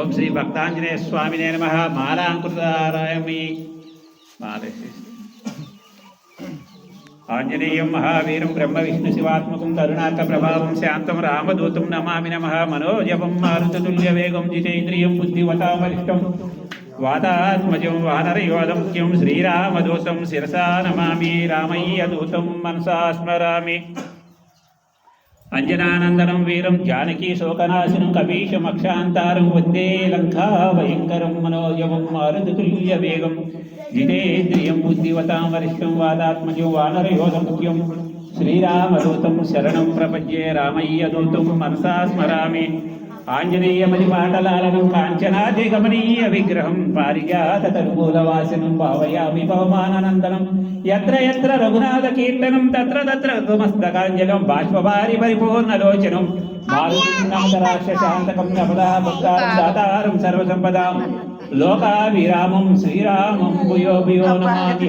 ఓం శ్రీ భక్తాంజనేయ స్వామినే నమ. మాలాంకృతారాయమి మాలేసి ఆంజనేయం మహావీరం బ్రహ్మ విష్ణు శివాత్మకం కరుణాక ప్రభావం శాంతం రామదూతం నమామి నమ. మనోజవం మారుతతుల్య వేగం జితేంద్రియం బుద్ధివతామరిష్టం వాతాత్మజం వానరయోధముఖ్యం శ్రీరామదూతం శిరసా నమామి. రామయ్య దూతం మనసా స్మరామి. అంజనానందనం వీరం జానకీ శోకనాశనం కవీశమక్షాంతారం వందే లంకాభయంకరం మనోజవం మారుతుల్య వేగం జితేంద్రియం బుద్ధివతాం వరిష్టం వాదాత్మజం వానరయోధముఖ్యం శ్రీరామదూతం శరణం ప్రపంచే రామయ్య దూతం మనసా స్మరామి ఆంజనేయమణిపాటలాలనం కాంచనాది గమనీయ విగ్రహం పారిజాత తరుమూలవాసినం భావయామి పవమానందనం ఎత్ర ఎత్ర రఘునాథ కీర్తనం తత్ర తత్ర తుమస్తకాంజలం బాష్పభారి పరిపూర్ణలోచనం మారుతినాథరాక్షశాంతకం నపదా భక్తారం దాతారం సర్వసంపదాం లోకాభిరామం శ్రీరామం భూయో భూయో నమామి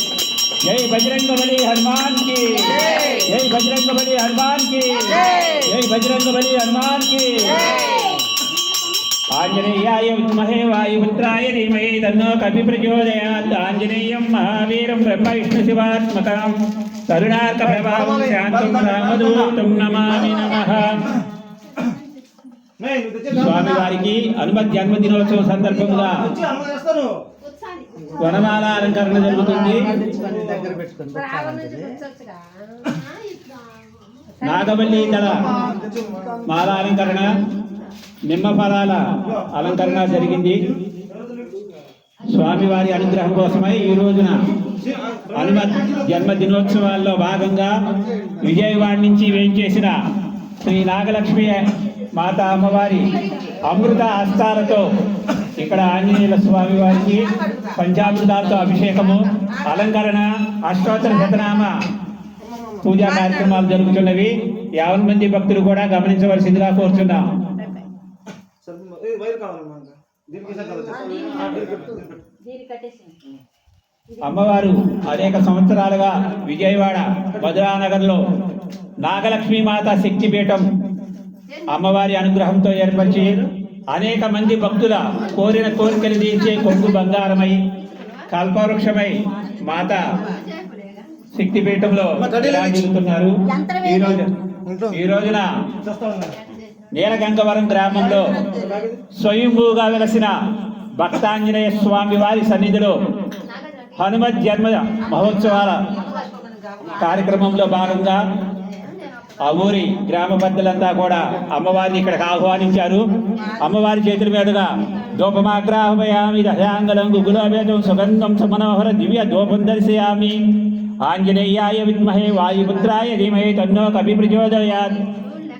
జై బజరంగ బలి హనుమాన్కి. జై. బజరంగ బలి హనుమాన్కి. జై. బజరంగ బలి హనుమాన్కి. ఆంజనేయాయ విద్మహే వాయుపుత్రాయ ధీమహి తన్నో కపి ప్రచోదయాత్ ఆంజనేయం మహావీరం బ్రహ్మ విష్ణు శివాత్మకం. కరుణాక ప్రభావం శాంతం రామదూతం నమామి నమః. స్వామి వారికి హనుమత్ జన్మదినోత్సవ సందర్భంగా వనమాల అలంకరణ జరుగుతుంది. నాగవల్లి దళ మాల అలంకరణ నిమ్మ ఫలాల అలంకరణ జరిగింది. స్వామివారి అనుగ్రహం కోసమై ఈ రోజున హనుమత్ జన్మదినోత్సవాల్లో భాగంగా విజయవాడ నుంచి వేయించేసిన శ్రీ నాగలక్ష్మి మాత అమ్మవారి అమృత హస్తాలతో ఇక్కడ ఆంజనేయుల స్వామి వారికి పంచామృతాలతో అభిషేకము అలంకరణ అష్టోత్తర శతనామ పూజా కార్యక్రమాలు జరుగుతున్నవి. యావన్ మంది భక్తులు కూడా గమనించవలసిందిగా కోరుచున్నాం. అమ్మవారు అనేక సంవత్సరాలుగా విజయవాడ మధురానగర్లో నాగలక్ష్మీ మాత శక్తిపీఠం అమ్మవారి అనుగ్రహంతో ఏర్పరిచి అనేక మంది భక్తుల కోరిన కోరికలు తీర్చే కొంగు బంగారమై కల్పవృక్షమై మాత శక్తిపీఠంలో విరాజిల్లుతున్నారు ఈ రోజు ఈ రోజున నీలగంగవరం గ్రామంలో స్వయంభూగా వెలసిన భక్తాంజనేయ స్వామి వారి సన్నిధిలో హనుమత్ జన్మ మహోత్సవాల కార్యక్రమంలో భాగంగా ఆ ఊరి గ్రామ పెద్దలంతా కూడా అమ్మవారిని ఇక్కడికి ఆహ్వానించారు. అమ్మవారి చేతుల మీదుగా దూపమాగ్రాహమయామి దశాంగలం గులాబేదం సుగంధం సుమనోహర దివ్య దూపం దర్శయామి. ఆంజనేయాయ విద్మహే వాయుపుత్రాయ ధీమహే తన్నో కవి ప్రచోదయాత్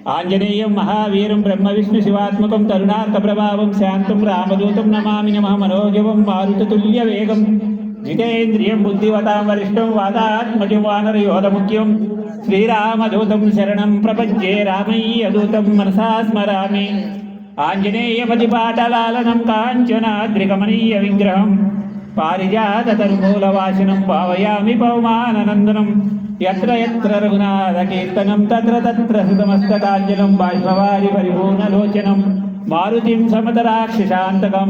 ఆంజనేయం మహావీరం బ్రహ్మ విష్ణు శివాత్మకం తరుణార్థ ప్రభావం శాంతం రామదూతం నమామి నమ. మనోజవం మారుతతుల్య వేగం జితేంద్రియం బుద్ధివతాం వరిష్టం వాదాత్మజం వానరయోధముఖ్యం. శ్రీరామదూతం శరణం ప్రపంచే రామయ్య దూతం మనసా స్మరామి. ఆంజనేయపతి పాటలాలనం కాంచనాద్రికమనీయ విగ్రహం. పారిజాత తరుమూలవాసినం భావయామి పవమాననందనం ఎత్ర ఎత్ర రఘునాథ కీర్తనం తత్ర తత్ర సుతమస్తకాంజనం బాష్పవారి పరిపూర్ణలోచనం మారుతిం సమతరాక్షసాంతకం